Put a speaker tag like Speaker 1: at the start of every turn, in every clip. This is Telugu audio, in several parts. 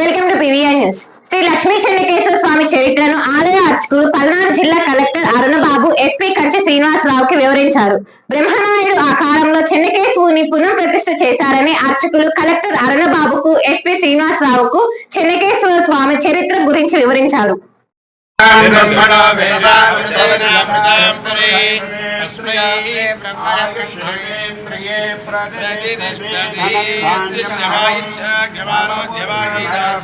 Speaker 1: Welcome to PVR news. Shri Lakshmi Chennakeshwara Swamy చరిత్రను ఆలయ అర్చకులు పల్నాడు జిల్లా కలెక్టర్ అరుణబాబు ఎస్పీ కంచి శ్రీనివాసరావుకి వివరించారు. బ్రహ్మనాయుడు ఆ కాలంలో చెన్నకేశవుని పునః ప్రతిష్ఠ చేశారని అర్చకులు కలెక్టర్ అరుణబాబుకు ఎస్పీ శ్రీనివాసరావుకు చెన్నకేశ్వర స్వామి చరిత్ర గురించి వివరించారు.
Speaker 2: బ్రహ్మణ వేదాంతరే తస్మై
Speaker 3: బ్రహ్మేంద్రియే
Speaker 2: ప్రతిష్టమారోగ్యవాగీదాం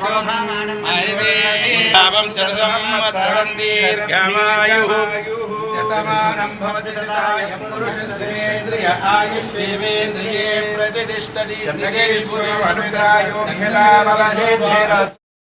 Speaker 2: శతసం దీర్ఘమాయు
Speaker 3: శతమానం భవతి శతాయ పురుషస్యేంద్రియ ఆయుష్యేంద్రియే
Speaker 2: ప్రతిష్టతి
Speaker 3: అనుగ్రహయోగ్యలామలహేభ్యరస్తు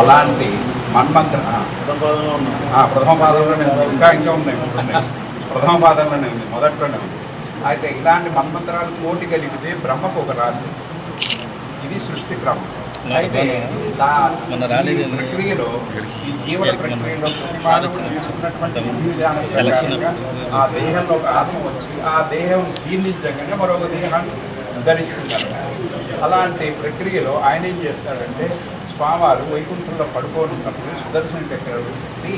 Speaker 3: అలాంటి మన్మంత్ర ప్రథమ పాదంలోనే ఉంది. ఇంకా ఇంకా ఉన్నాయి. ప్రథమ పాదంలోనే ఉంది మొదట్లోనే ఉంది. అయితే ఇలాంటి మన్మంత్రాలు కోటి కలిగితే బ్రహ్మకు ఒక రాజు. ఇది సృష్టి క్రమం అయితే ప్రక్రియలో ఈ జీవన ప్రక్రియలో ఆ దేహంలో ఒక ఆత్మ వచ్చి ఆ దేహం జీర్ణించగానే మరొక దేహాన్ని ధరిస్తున్నారు అలాంటి ప్రక్రియలో ఆయన ఏం చేస్తారంటే స్వామివారు వైకుంఠంలో పడుకొని ఉన్నప్పుడు సుదర్శన చక్రవర్తి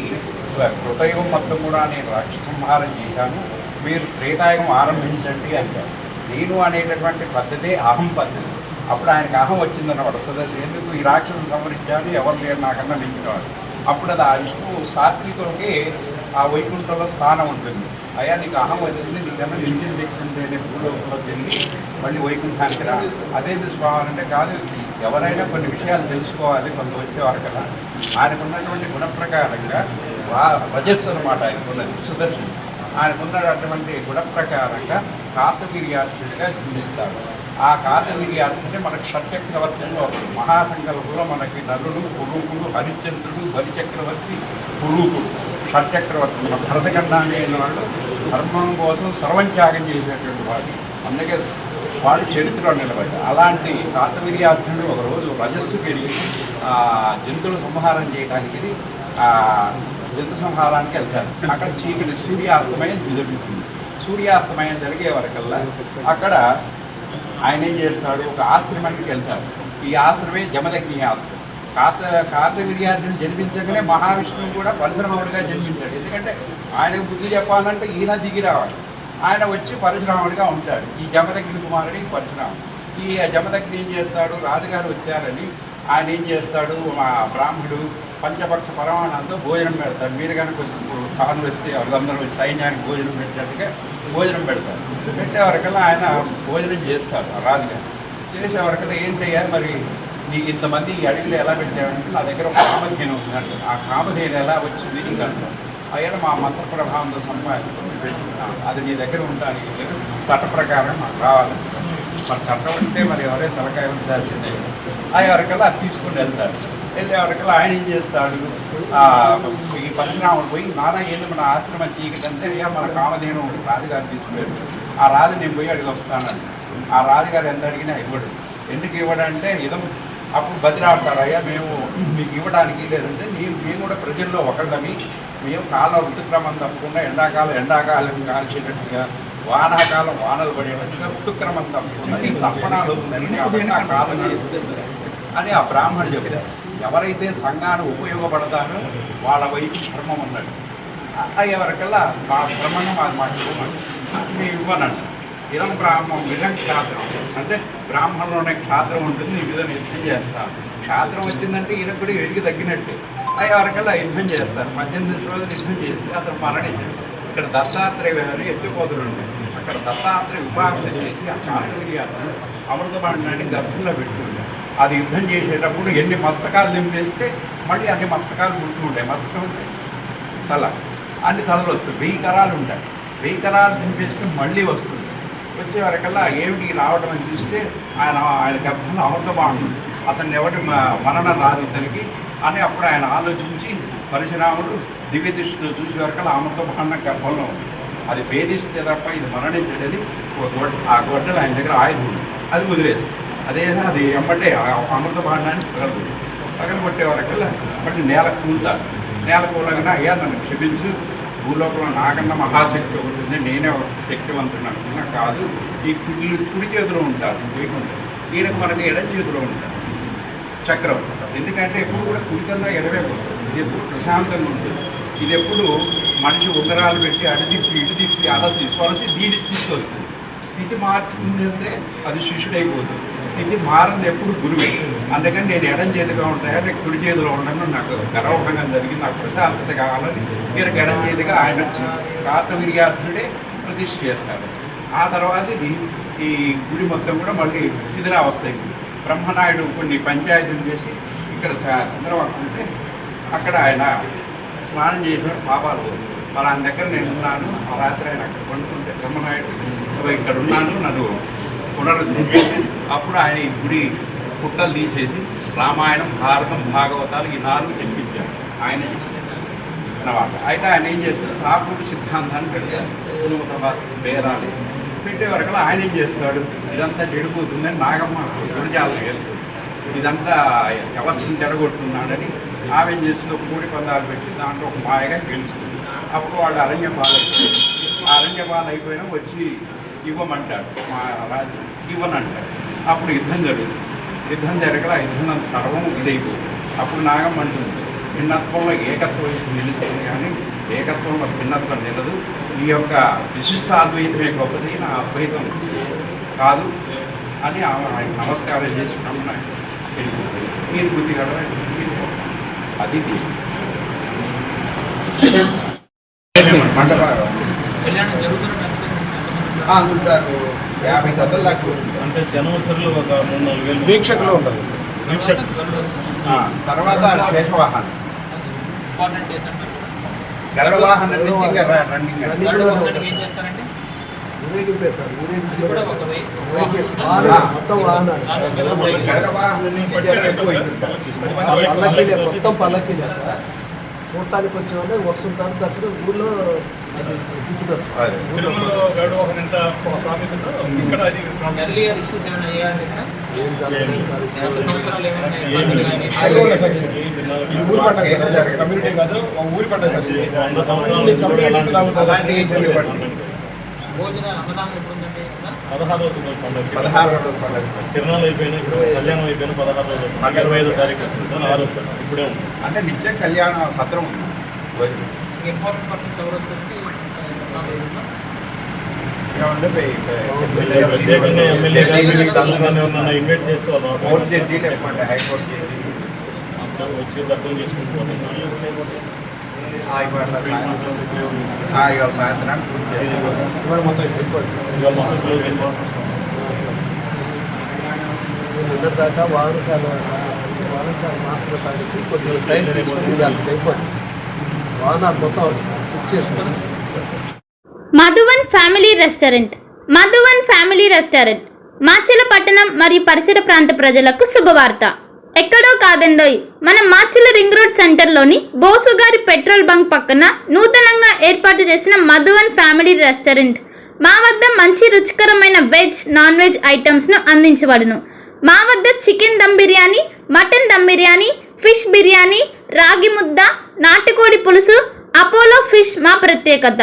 Speaker 3: కృతయుగం మొత్తం కూడా నేను రాక్షసంహారం చేశాను మీరు త్రేతాయుగం ఆరంభించండి అంటారు. నేను అనేటటువంటి పద్ధతే అహం పద్ధతి. అప్పుడు ఆయనకు అహం వచ్చిందన్నమాట. సుదర్శన ఎందుకు ఈ రాక్షసం సంహరించాను ఎవరు లేరు నాకన్నా మించినవాడు. అప్పుడు అది ఆ విష్ణువు సాత్వికులకి ఆ వైకుంఠంలో స్థానం ఉంటుంది. అయ్యా నీకు అహం వచ్చింది నీకన్నా మించిన అనే భూలోకంలోకి వెళ్ళి మళ్ళీ వైకుంఠానికి రా. అదేంటి స్వామి అంటే కాదు ఎవరైనా కొన్ని విషయాలు తెలుసుకోవాలి కొంత వచ్చేవారు కదా. ఆయనకు ఉన్నటువంటి గుణ ప్రకారంగా రజస్సు అనమాట ఆయనకున్నది సుదర్శన్. ఆయనకున్నటువంటి గుణ ప్రకారంగా కార్తవీర్యార్జునుడిగా జన్మిస్తాడు. ఆ కార్తవీర్యార్జునుడే మనకు షట్చక్రవర్తిలో మహాసంకల్పంలో మనకి నరుడు పురూకుడు హరిశ్చంద్రుడు బలిచక్రవర్తి పురూకుడు షట్చక్రవర్తి మన భరతఖండాన్ని అయిన వాళ్ళు ధర్మం కోసం సర్వం త్యాగం చేసేటువంటి వాడు అందుకే వాడు చరిత్రలో నిలబడి అలాంటి కార్తవీర్యార్జునుడు ఒకరోజు రజస్సు పెరిగి జంతువులు సంహారం చేయడానికి జంతు సంహారానికి వెళ్తారు. అక్కడ చీకటి సూర్యాస్తమయం జరుగుతుంది. సూర్యాస్తమయం జరిగే వరకల్లా అక్కడ ఆయన ఏం చేస్తాడు? ఒక ఆశ్రమానికి వెళ్తాడు. ఈ ఆశ్రమే జమదగ్ని ఆశ్రమం. కాత కార్తవీర్యార్జును జన్మించగానే మహావిష్ణువు కూడా పరశురాముడిగా జన్మించాడు. ఎందుకంటే ఆయనకు బుద్ధి చెప్పాలంటే ఈయన దిగి రావాలి. ఆయన వచ్చి పరశురాముడిగా ఉంటాడు. ఈ జమదగ్ని కుమారుడి పరశురాముడు ఈ జమదగ్ని ఏం చేస్తాడు? రాజుగారు వచ్చారని ఆయన ఏం చేస్తాడు? మా బ్రాహ్మడు పంచపక్ష పరమాణంతో భోజనం పెడతారు మీరు కనుక వస్తే ఇప్పుడు తాను వస్తే వాళ్ళందరూ వచ్చి సైన్యానికి భోజనం పెట్టినట్టుగా భోజనం పెడతారు. పెట్టే వరకల్లా ఆయన భోజనం చేస్తాడు రాజుగారు. చేసే వరకల్లా ఏంటయ్యా మరి నీకు ఇంతమంది ఈ అడవిలో ఎలా పెట్టావంటే నా దగ్గర ఒక కామధేను ఉంది. ఆ కామధేను ఎలా వచ్చింది? నీకు అంటాడు అయ్యా మా మంత్ర ప్రభావంతో సంపాదించుకొని పెట్టుకున్నాను. అది నీ దగ్గర ఉండడానికి లేదు చట్ట ప్రకారం మాకు రావాలి. మరి చట్టం అంటే మరి ఎవరే తలకాయ ఉంచాల్సిందే. ఆ ఎవరికల్లా అది తీసుకుని వెళ్తాడు. వెళ్ళే ఎవరికల్లా ఆయన ఏం చేస్తాడు? ఈ పరశురాముడు పోయి నానా ఏంది మన ఆశ్రమం తీయకంటే అయ్యా మన కామధేను రాజుగారు తీసుకున్నాడు ఆ రాజు నేను పోయి అడిగి వస్తానని. ఆ రాజుగారు ఎంత అడిగినా ఇవ్వడు. ఎందుకు ఇవ్వడంటే ఇదం అప్పుడు బదిలాడతాడయ్యా మేము మీకు ఇవ్వడానికి లేదంటే నేను మేము కూడా ప్రజల్లో ఒకళ్ళమి మేము కాలం ఋతుక్రమం తప్పకుండా ఎండాకాలం ఎండాకాలం కాల్చేటట్టుగా వానాకాలం వానలు పడేటట్టుగా ఋతుక్రమం తప్పకుండా. నీకు తప్పనాలు ఆ కాలం చేస్తుంది అని ఆ బ్రాహ్మణుడు చెప్పారు ఎవరైతే సంఘాన్ని ఉపయోగపడతారో వాళ్ళ వైపు ధర్మం ఉన్నాడు ఆ ఎవరికల్లా మా ధర్మంగా మాకు మాకు మేము ఇవ్వనంట ఇరం బ్రాహ్మం విధం క్షాత్రం. అంటే బ్రాహ్మణంలోనే క్షాత్రం ఉంటుంది ఈ విధంగా యుద్ధం చేస్తారు. క్షాత్రం వచ్చిందంటే ఈయన కూడా వెలిగి తగ్గినట్టే. అయ్యే వరకల్లా యుద్ధం చేస్తారు. పద్దెనిమిది రోజులు యుద్ధం చేస్తే అతను మరణించారు ఇక్కడ దత్తాత్రేయ గారు ఎత్తుకోదులు ఉన్నాయి అక్కడ దత్తాత్రేయ ఉపాసన చేసి ఆ చాతుర్యాలను అమృతపాండాన్ని గర్భంలో పెట్టుకుంటారు అది యుద్ధం చేసేటప్పుడు ఎన్ని మస్తకాలు నింపేస్తే మళ్ళీ అన్ని మస్తకాలు పుడుతూ ఉంటాయి. మస్తకం ఉంటాయి. తల. అన్ని తలలు వస్తాయి. వెయ్యి కరాలు ఉంటాయి. వెయ్యి కరాలు దింపేస్తే మళ్ళీ వస్తుంది. వచ్చే వరకల్లా ఏమిటి రావడం అని చూస్తే ఆయన ఆయన గర్భంలో అమృత బాండు అతన్ని ఎవరి మరణం రాదు ఇతనికి. అని అప్పుడు ఆయన ఆలోచించి పరశురాముడు దివ్య దృష్టితో చూసే వరకల్లా అమృత బాండం గర్భంలో ఉంది. అది భేదిస్తే తప్ప ఇది మరణించడని ఒక గొడ్డ ఆ గొడ్డలు ఆయన దగ్గర ఆయుధం ఉంది. అది వదిలేస్తుంది అదేనా అది వెంబటే అమృత భాండాన్ని పగలదు పగలగొట్టే వరకల్లా మళ్ళీ నేల కూలుతాడు నేల కూలగానే అయ్యా నన్ను క్షమించు. భూలోకంలో నాకన్నా మహాశక్తి ఒకటి ఉంది నేనే ఒక శక్తివంతుడు అనుకున్నా కాదు. ఈ కుడి కుడి చేతిలో ఉంటారు వైకుంఠం ఈయనకు మనకి ఎడం చేతిలో ఉంటారు. చక్రం. ఎందుకంటే ఎప్పుడు కూడా కుడి కన్నా ఎడవే పోతుంది ఇది ఎప్పుడు ప్రశాంతంగా ఉంటుంది. ఇది ఎప్పుడు మనిషి ఉంగరాలు పెట్టి అడిదిప్పి ఇటు తిప్పి అలసి సొలసి దీని స్థితికి వస్తుంది. స్థితి మార్చుకుంది అంటే అది శిష్యుడైపోతుంది. స్థితి మారింది ఎప్పుడు గురువే. అందుకని నేను ఎడం చేతిగా ఉంటాయా నేను కుడి చేతిలో ఉండను నాకు గర్వభంగం జరిగింది. నాకు ప్రశాంతత కావాలని మీరు ఎడం చేతిగా ఆయన వచ్చి కార్తవీర్యార్థుడే ప్రతిష్ఠ చేస్తాడు. ఆ తర్వాత ఈ గుడి మొత్తం కూడా మళ్ళీ శిథిలావస్థ బ్రహ్మనాయుడు కొన్ని పంచాయతీలు చేసి ఇక్కడ చ- చంద్రబాబు ఉంటే అక్కడ ఆయన స్నానం చేసిన పాపాలు. వాళ్ళ దగ్గర నేను ఉన్నాను. ఆ రాత్రి ఆయన అక్కడ పండుకుంటే బ్రహ్మనాయుడు ఇక్కడ ఉన్నాను నన్ను పునరుద్ధరించి అప్పుడు ఆయన ఈ గుడి పుట్టలు తీసేసి రామాయణం భారతం భాగవతాలు ఈ నాలుగు చెప్పించాడు. ఆయన అన్నమాట. అయితే ఆయన ఏం చేస్తాడు సాకుడు సిద్ధాంతాన్ని పెడతాడు. నూతన భేదాలు పెట్టే వరకు ఆయన ఏం చేస్తాడు? ఇదంతా చెడిపోతుందని నాగమ్మ గుడిజాలను వెళ్తుంది. ఇదంతా వ్యవస్థను జడగొట్టున్నాడని ఆమె ఏం చేస్తుంది ఒక కోడి పందాలు పెట్టి దాంట్లో ఒక మాయగా గెలుస్తుంది. అప్పుడు వాళ్ళు అరణ్య బాధ అరణ్య బాధ అయిపోయినా వచ్చి ఇవ్వమంటాడు. మా రాజు ఇవ్వనంటాడు. అప్పుడు యుద్ధం జరుగుతుంది. యుద్ధం జరగల యుద్ధం సర్వం ఇదైపోతుంది. అప్పుడు నాగమ్మ అంటుంది భిన్నత్వంలో ఏకత్వం నిలుస్తుంది కానీ ఏకత్వంలో భిన్నత్వం నిలదు. ఈ యొక్క విశిష్టాద్వైతమే గొప్పది నా అద్వైతం కాదు అని ఆమె ఆయన నమస్కారం చేసి వెళ్ళిపోతుంది. మీరు బుద్ధి కదా అది ఇది. సార్ యాభై జతలు దాకా.
Speaker 4: అంటే జనవసరులు ఒక మూడు నాలుగు వేలు
Speaker 5: వీక్షకులు ఉంటారు
Speaker 3: తర్వాత శేషవాహనం గరుడ వాహనం నుంచి ఇంకా రన్నింగ్.
Speaker 6: గరుడ
Speaker 5: మొత్తం
Speaker 3: నుంచి జనం ఎక్కువ.
Speaker 5: పల్లకీలే పల్లకీలే సార్ చూడటానికి వచ్చే వాళ్ళు వస్తుంటారు దర్శనం ఊళ్ళో అది తిప్పుతారు
Speaker 4: ఎంత ప్రాముఖ్యత ఇక్కడ అది.
Speaker 6: ఎర్లియర్ ఇష్యూస్ ఏమైనా.
Speaker 5: కమ్యూనిటీ కాదు ఒక ఊరి
Speaker 3: పడుతుంది.
Speaker 6: భోజన అన్నదానం ఎప్పుడు ఉందండి?
Speaker 4: పదహారు రోజులు పండుగ
Speaker 3: పదహారు రోజుల పండుగ
Speaker 4: తిరునాళ్ళు అయిపోయినా ఇప్పుడు కళ్యాణం అయిపోయిన పదహారు పండుగ ఇరవై ఐదో తారీఖు వచ్చింది సార్ ఆరో తారీఖు. ఇప్పుడే ఉంది
Speaker 3: అంటే నిత్యం కళ్యాణ సత్రం ఉంది భోజనం.
Speaker 6: ఇంపార్టెంట్ పర్సన్స్ ఎవరు వస్తుంది
Speaker 4: ప్రత్యేకంగా ఎమ్మెల్యే ఇన్వైట్ చేస్తూ అంతా వచ్చి దర్శనం చేసుకుంటూ పోతున్నారు.
Speaker 3: ఆ, ఇవాళ సాయంత్రం ఆ, ఇవాళ సాయంత్రానికి పూర్తి చేస్తాం.
Speaker 5: ఇవాళ మొత్తం ఎక్కువ సార్
Speaker 4: ఇవాళ మొత్తం క్లోజ్ చేసేసి వస్తాం
Speaker 5: నిన్నటి దాకా వాహనశాల వాహనశాల మార్చడానికి కొద్దిగా టైం తీసుకుని దానికి అయిపోతుంది సార్ వాహనాలు మొత్తం shift
Speaker 7: Madhuvan family restaurant. Madhuvan family restaurant. Macherla పట్టణం మరియు పరిసర ప్రాంత ప్రజలకు శుభవార్త. ఎక్కడో కాదండోయ్ మన మాచెల రింగ్ రోడ్ సెంటర్లోని బోసుగారి పెట్రోల్ బంక్ పక్కన నూతనంగా ఏర్పాటు చేసిన మధువన్ ఫ్యామిలీ రెస్టారెంట్. మా వద్ద మంచి రుచికరమైన వెజ్ నాన్ వెజ్ ఐటమ్స్ను అందించబడును. మా వద్ద chicken dum biryani mutton dum biryani fish biryani రాగి ముద్ద నాటుకోడి పులుసు అపోలో ఫిష్ మా ప్రత్యేకత.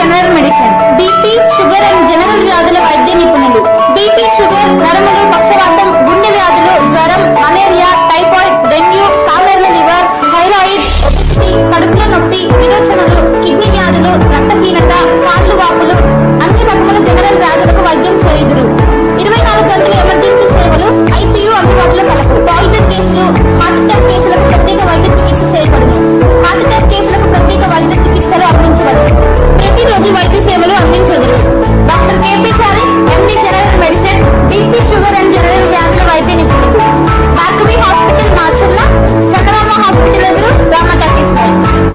Speaker 7: general medicine. BP sugar and general వ్యాధుల వైద్య నిపుణులు. బీపీ షుగర్ నరములు పక్షవాతం గుండె వ్యాధులు జ్వరం మలేరియా టైఫాయిడ్ డెంగ్యూ కాలర్ల లివర్ థైరాయిడ్ కడుపులో నొప్పి విరోచనలు కిడ్నీ వ్యాధులు రక్తహీనత కాళ్ళు వాపులు.